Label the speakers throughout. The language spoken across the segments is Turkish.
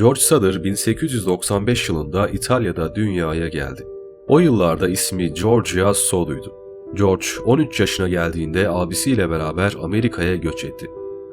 Speaker 1: George Sutter 1895 yılında İtalya'da dünyaya geldi. O yıllarda ismi Georgia Solu'ydu. George 13 yaşına geldiğinde abisiyle beraber Amerika'ya göç etti.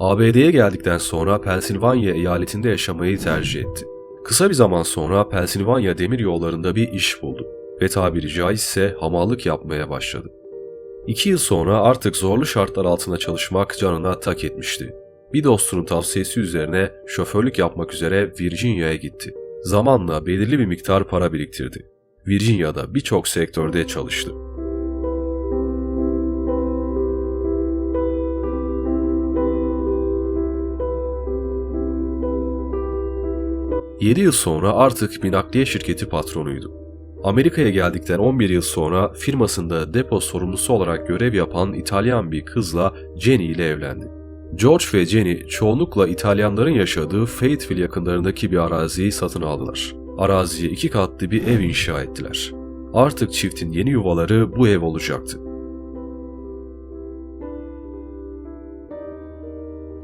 Speaker 1: ABD'ye geldikten sonra Pensilvanya eyaletinde yaşamayı tercih etti. Kısa bir zaman sonra Pensilvanya demir yollarında bir iş buldu ve tabiri caizse hamallık yapmaya başladı. İki yıl sonra artık zorlu şartlar altında çalışmak canına tak etmişti. Bir dostunun tavsiyesi üzerine şoförlük yapmak üzere Virginia'ya gitti. Zamanla belirli bir miktar para biriktirdi. Virginia'da birçok sektörde çalıştı. Yedi yıl sonra artık bir nakliye şirketi patronuydu. Amerika'ya geldikten 11 yıl sonra firmasında depo sorumlusu olarak görev yapan İtalyan bir kızla Jenny ile evlendi. George ve Jenny çoğunlukla İtalyanların yaşadığı Fayetteville yakınlarındaki bir araziyi satın aldılar. Araziye iki katlı bir ev inşa ettiler. Artık çiftin yeni yuvaları bu ev olacaktı.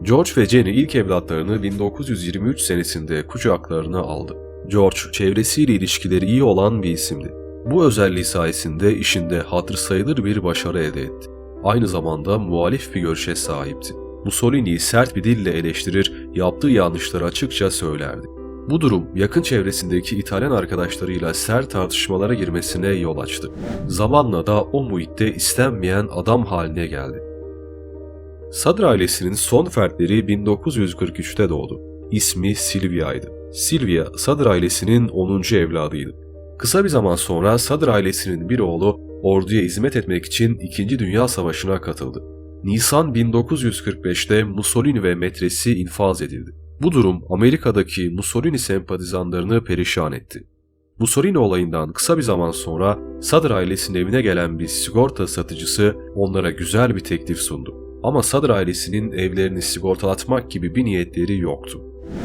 Speaker 1: George ve Jenny ilk evlatlarını 1923 senesinde kucaklarına aldı. George çevresiyle ilişkileri iyi olan bir isimdi. Bu özelliği sayesinde işinde hatır sayılır bir başarı elde etti. Aynı zamanda muhalif bir görüşe sahipti. Mussolini'yi sert bir dille eleştirir, yaptığı yanlışları açıkça söylerdi. Bu durum yakın çevresindeki İtalyan arkadaşlarıyla sert tartışmalara girmesine yol açtı. Zamanla da o muhitte istenmeyen adam haline geldi. Sadr ailesinin son fertleri 1943'te doğdu. İsmi Silvia'ydı. Silvia, Sadr ailesinin 10. evladıydı. Kısa bir zaman sonra Sadr ailesinin bir oğlu orduya hizmet etmek için 2. Dünya Savaşı'na katıldı. Nisan 1945'te Mussolini ve metresi infaz edildi. Bu durum Amerika'daki Mussolini sempatizanlarını perişan etti. Mussolini olayından kısa bir zaman sonra Sadr ailesinin evine gelen bir sigorta satıcısı onlara güzel bir teklif sundu. Ama Sadr ailesinin evlerini sigortalatmak gibi bir niyetleri yoktu.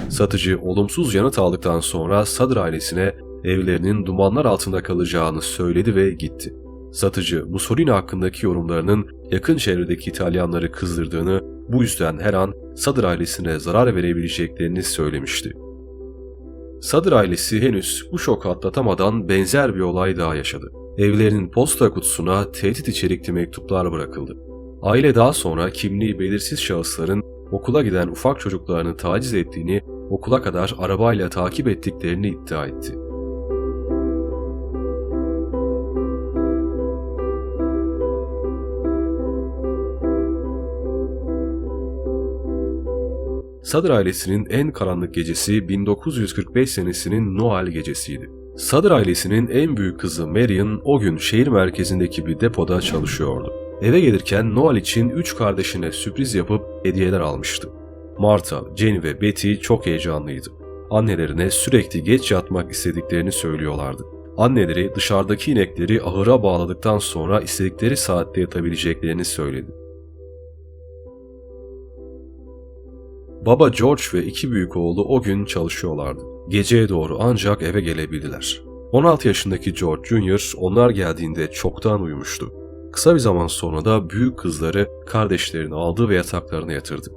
Speaker 1: Satıcı olumsuz yanıt aldıktan sonra Sadr ailesine evlerinin dumanlar altında kalacağını söyledi ve gitti. Satıcı Mussolini hakkındaki yorumlarının yakın çevredeki İtalyanları kızdırdığını, bu yüzden her an Sadr ailesine zarar verebileceklerini söylemişti. Sadr ailesi henüz bu şoku atlatamadan benzer bir olay daha yaşadı. Evlerinin posta kutusuna tehdit içerikli mektuplar bırakıldı. Aile daha sonra kimliği belirsiz şahısların okula giden ufak çocuklarını taciz ettiğini, okula kadar arabayla takip ettiklerini iddia etti. Sadr ailesinin en karanlık gecesi 1945 senesinin Noel gecesiydi. Sadr ailesinin en büyük kızı Marion o gün şehir merkezindeki bir depoda çalışıyordu. Eve gelirken Noel için üç kardeşine sürpriz yapıp hediyeler almıştı. Martha, Jenny ve Betty çok heyecanlıydı. Annelerine sürekli geç yatmak istediklerini söylüyorlardı. Anneleri dışarıdaki inekleri ahıra bağladıktan sonra istedikleri saatte yatabileceklerini söyledi. Baba George ve iki büyük oğlu o gün çalışıyorlardı. Geceye doğru ancak eve gelebildiler. 16 yaşındaki George Jr. onlar geldiğinde çoktan uyumuştu. Kısa bir zaman sonra da büyük kızları kardeşlerini aldı ve yataklarına yatırdı.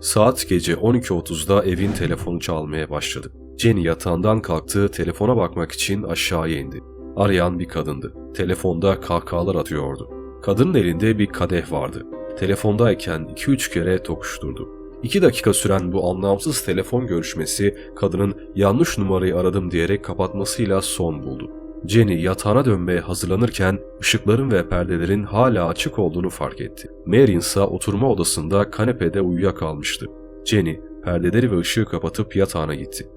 Speaker 1: Saat gece 12.30'da evin telefonu çalmaya başladı. Jenny yatağından kalktı, telefona bakmak için aşağıya indi. Arayan bir kadındı. Telefonda kahkahalar atıyordu. Kadının elinde bir kadeh vardı. Telefondayken 2-3 kere tokuşturdu. 2 dakika süren bu anlamsız telefon görüşmesi kadının yanlış numarayı aradım diyerek kapatmasıyla son buldu. Jenny yatağına dönmeye hazırlanırken ışıkların ve perdelerin hala açık olduğunu fark etti. Marion ise oturma odasında kanepede uyuyakalmıştı. Jenny perdeleri ve ışığı kapatıp yatağına gitti.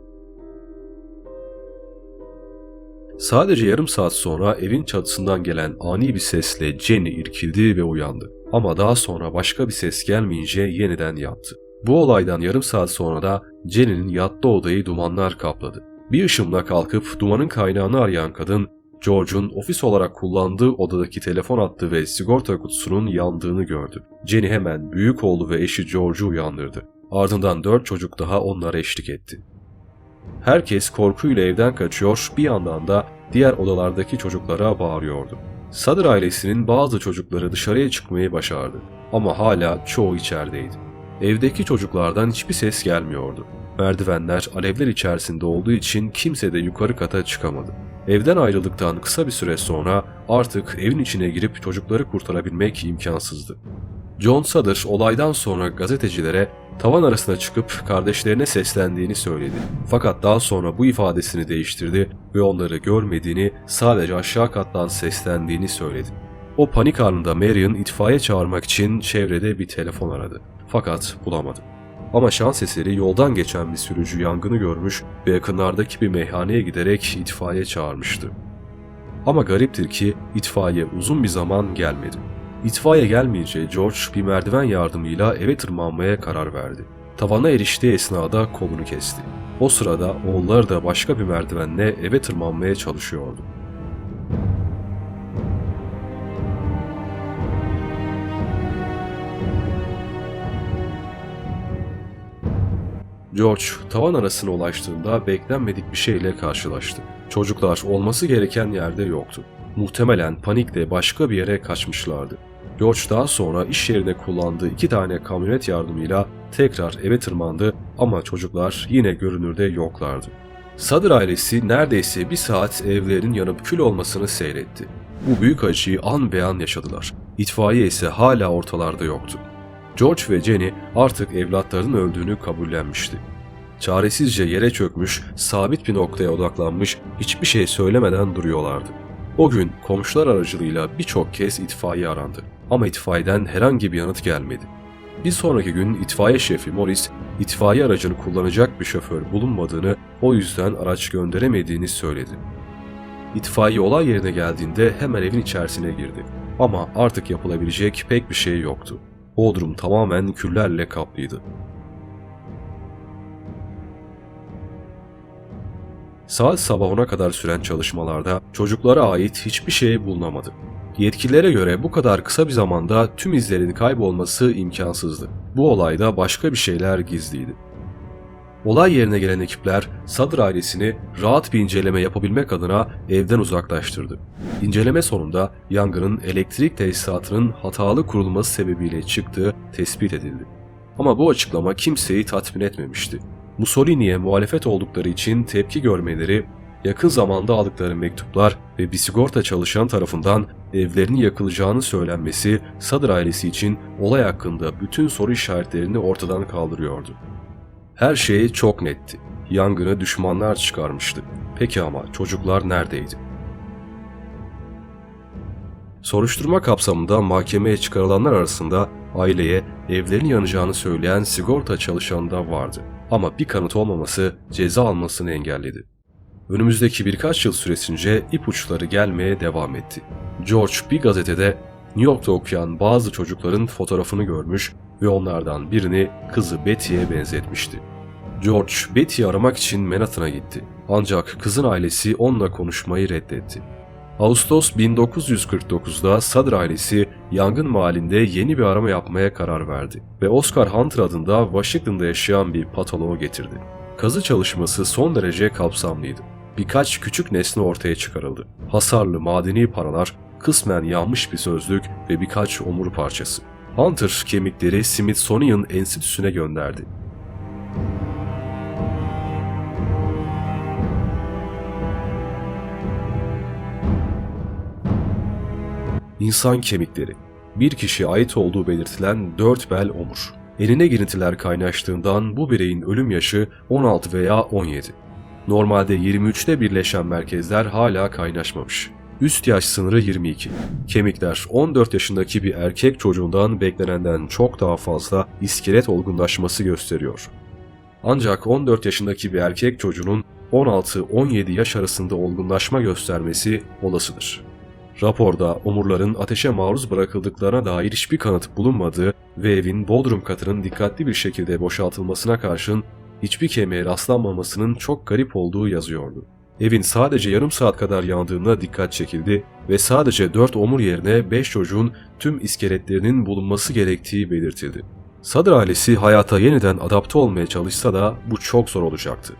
Speaker 1: Sadece yarım saat sonra evin çatısından gelen ani bir sesle Jenny irkildi ve uyandı. Ama daha sonra başka bir ses gelmeyince yeniden yattı. Bu olaydan yarım saat sonra da Jenny'nin yattığı odayı dumanlar kapladı. Bir ışımla kalkıp dumanın kaynağını arayan kadın, George'un ofis olarak kullandığı odadaki telefon hattı ve sigorta kutusunun yandığını gördü. Jenny hemen büyük oğlu ve eşi George'u uyandırdı. Ardından dört çocuk daha onlara eşlik etti. Herkes korkuyla evden kaçıyor, bir yandan da diğer odalardaki çocuklara bağırıyordu. Sadr ailesinin bazı çocukları dışarıya çıkmayı başardı ama hala çoğu içerideydi. Evdeki çocuklardan hiçbir ses gelmiyordu. Merdivenler alevler içerisinde olduğu için kimse de yukarı kata çıkamadı. Evden ayrıldıktan kısa bir süre sonra artık evin içine girip çocukları kurtarabilmek imkansızdı. John Sutter olaydan sonra gazetecilere tavan arasına çıkıp kardeşlerine seslendiğini söyledi. Fakat daha sonra bu ifadesini değiştirdi ve onları görmediğini, sadece aşağı kattan seslendiğini söyledi. O panik anında Marion itfaiye çağırmak için çevrede bir telefon aradı. Fakat bulamadı. Ama şans eseri yoldan geçen bir sürücü yangını görmüş ve yakınlardaki bir meyhaneye giderek itfaiye çağırmıştı. Ama gariptir ki itfaiye uzun bir zaman gelmedi. İtfaiye gelmeyince George bir merdiven yardımıyla eve tırmanmaya karar verdi. Tavana eriştiği esnada kolunu kesti. O sırada oğulları da başka bir merdivenle eve tırmanmaya çalışıyordu. George tavan arasına ulaştığında beklenmedik bir şeyle karşılaştı. Çocuklar olması gereken yerde yoktu. Muhtemelen panikle başka bir yere kaçmışlardı. George daha sonra iş yerine kullandığı iki tane kamyonet yardımıyla tekrar eve tırmandı ama çocuklar yine görünürde yoklardı. Sadır ailesi neredeyse bir saat evlerinin yanıp kül olmasını seyretti. Bu büyük acıyı an be an yaşadılar. İtfaiye ise hala ortalarda yoktu. George ve Jenny artık evlatlarının öldüğünü kabullenmişti. Çaresizce yere çökmüş, sabit bir noktaya odaklanmış, hiçbir şey söylemeden duruyorlardı. O gün komşular aracılığıyla birçok kez itfaiye arandı ama itfaiyeden herhangi bir yanıt gelmedi. Bir sonraki gün itfaiye şefi Morris, itfaiye aracını kullanacak bir şoför bulunmadığını, o yüzden araç gönderemediğini söyledi. İtfaiye olay yerine geldiğinde hemen evin içerisine girdi. Ama artık yapılabilecek pek bir şey yoktu. Bodrum tamamen küllerle kaplıydı. Saat sabah 10'a kadar süren çalışmalarda çocuklara ait hiçbir şey bulunamadı. Yetkililere göre bu kadar kısa bir zamanda tüm izlerin kaybolması imkansızdı. Bu olayda başka bir şeyler gizliydi. Olay yerine gelen ekipler Sadır ailesini rahat bir inceleme yapabilmek adına evden uzaklaştırdı. İnceleme sonunda yangının elektrik tesisatının hatalı kurulması sebebiyle çıktığı tespit edildi. Ama bu açıklama kimseyi tatmin etmemişti. Mussolini'ye muhalefet oldukları için tepki görmeleri, yakın zamanda aldıkları mektuplar ve bir sigorta çalışan tarafından evlerinin yakılacağını söylenmesi Sadır ailesi için olay hakkında bütün soru işaretlerini ortadan kaldırıyordu. Her şey çok netti. Yangını düşmanlar çıkarmıştı. Peki ama çocuklar neredeydi? Soruşturma kapsamında mahkemeye çıkarılanlar arasında aileye evlerin yanacağını söyleyen sigorta çalışanı da vardı. Ama bir kanıt olmaması ceza almasını engelledi. Önümüzdeki birkaç yıl süresince ipuçları gelmeye devam etti. George bir gazetede New York'ta okuyan bazı çocukların fotoğrafını görmüş ve onlardan birini kızı Betty'ye benzetmişti. George, Betty'yi aramak için Manhattan'a gitti. Ancak kızın ailesi onunla konuşmayı reddetti. Ağustos 1949'da Sadr ailesi yangın mahallinde yeni bir arama yapmaya karar verdi ve Oscar Hunter adında Washington'da yaşayan bir patoloğu getirdi. Kazı çalışması son derece kapsamlıydı. Birkaç küçük nesne ortaya çıkarıldı. Hasarlı madeni paralar, kısmen yanmış bir sözlük ve birkaç omur parçası. Hunter kemikleri Smithsonian Enstitüsü'ne gönderdi. İnsan kemikleri. Bir kişiye ait olduğu belirtilen dört bel omur. Eline girintiler kaynaştığından bu bireyin ölüm yaşı 16 veya 17. Normalde 23'te birleşen merkezler hala kaynaşmamış. Üst yaş sınırı 22. Kemikler 14 yaşındaki bir erkek çocuğundan beklenenden çok daha fazla iskelet olgunlaşması gösteriyor. Ancak 14 yaşındaki bir erkek çocuğunun 16-17 yaş arasında olgunlaşma göstermesi olasıdır. Raporda omurların ateşe maruz bırakıldıklarına dair hiçbir kanıt bulunmadığı ve evin bodrum katının dikkatli bir şekilde boşaltılmasına karşın hiçbir kemiğe rastlanmamasının çok garip olduğu yazıyordu. Evin sadece yarım saat kadar yandığına dikkat çekildi ve sadece 4 omur yerine 5 çocuğun tüm iskeletlerinin bulunması gerektiği belirtildi. Sadır ailesi hayata yeniden adapte olmaya çalışsa da bu çok zor olacaktı.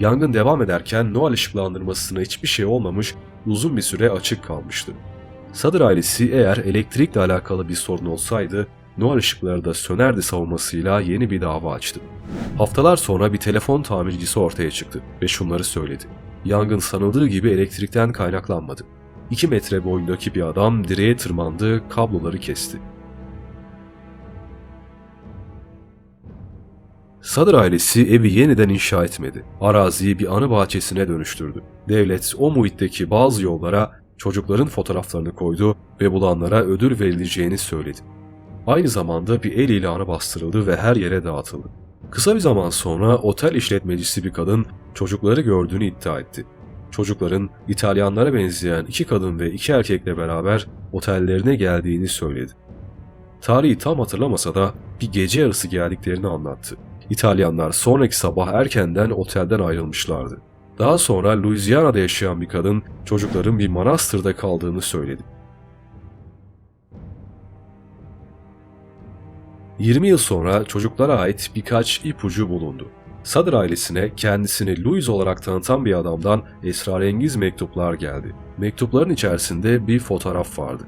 Speaker 1: Yangın devam ederken Noel ışıklandırmasına hiçbir şey olmamış, uzun bir süre açık kalmıştı. Sadır ailesi eğer elektrikle alakalı bir sorun olsaydı, Noel ışıkları da sönerdi savunmasıyla yeni bir dava açtı. Haftalar sonra bir telefon tamircisi ortaya çıktı ve şunları söyledi. Yangın sanıldığı gibi elektrikten kaynaklanmadı. 2 metre boyundaki bir adam direğe tırmandı, kabloları kesti. Sadır ailesi evi yeniden inşa etmedi. Araziyi bir anı bahçesine dönüştürdü. Devlet o muhitteki bazı yollara çocukların fotoğraflarını koydu ve bulanlara ödül verileceğini söyledi. Aynı zamanda bir el ilanı bastırıldı ve her yere dağıtıldı. Kısa bir zaman sonra otel işletmecisi bir kadın çocukları gördüğünü iddia etti. Çocukların İtalyanlara benzeyen iki kadın ve iki erkekle beraber otellerine geldiğini söyledi. Tarihi tam hatırlamasa da bir gece yarısı geldiklerini anlattı. İtalyanlar sonraki sabah erkenden otelden ayrılmışlardı. Daha sonra Louisiana'da yaşayan bir kadın çocukların bir manastırda kaldığını söyledi. 20 yıl sonra çocuklara ait birkaç ipucu bulundu. Sadır ailesine kendisini Louis olarak tanıtan bir adamdan esrarengiz mektuplar geldi. Mektupların içerisinde bir fotoğraf vardı.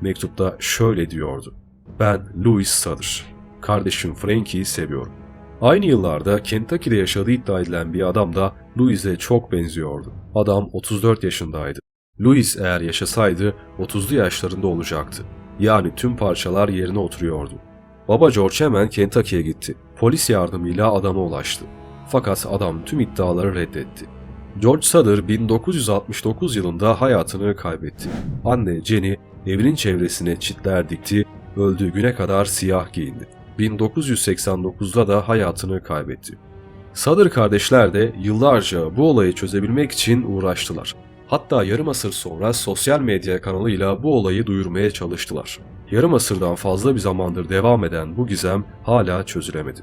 Speaker 1: Mektupta şöyle diyordu. Ben Louis Sadır. Kardeşim Frankie'yi seviyorum. Aynı yıllarda Kentucky'de yaşadığı iddia edilen bir adam da Louis'e çok benziyordu. Adam 34 yaşındaydı. Louis eğer yaşasaydı 30'lu yaşlarında olacaktı. Yani tüm parçalar yerine oturuyordu. Baba George hemen Kentucky'ye gitti. Polis yardımıyla adama ulaştı. Fakat adam tüm iddiaları reddetti. George Sutter 1969 yılında hayatını kaybetti. Anne Jenny evinin çevresine çitler dikti, öldüğü güne kadar siyah giyindi. 1989'da da hayatını kaybetti. Sutter kardeşler de yıllarca bu olayı çözebilmek için uğraştılar. Hatta yarım asır sonra sosyal medya kanalıyla bu olayı duyurmaya çalıştılar. Yarım asırdan fazla bir zamandır devam eden bu gizem hala çözülemedi.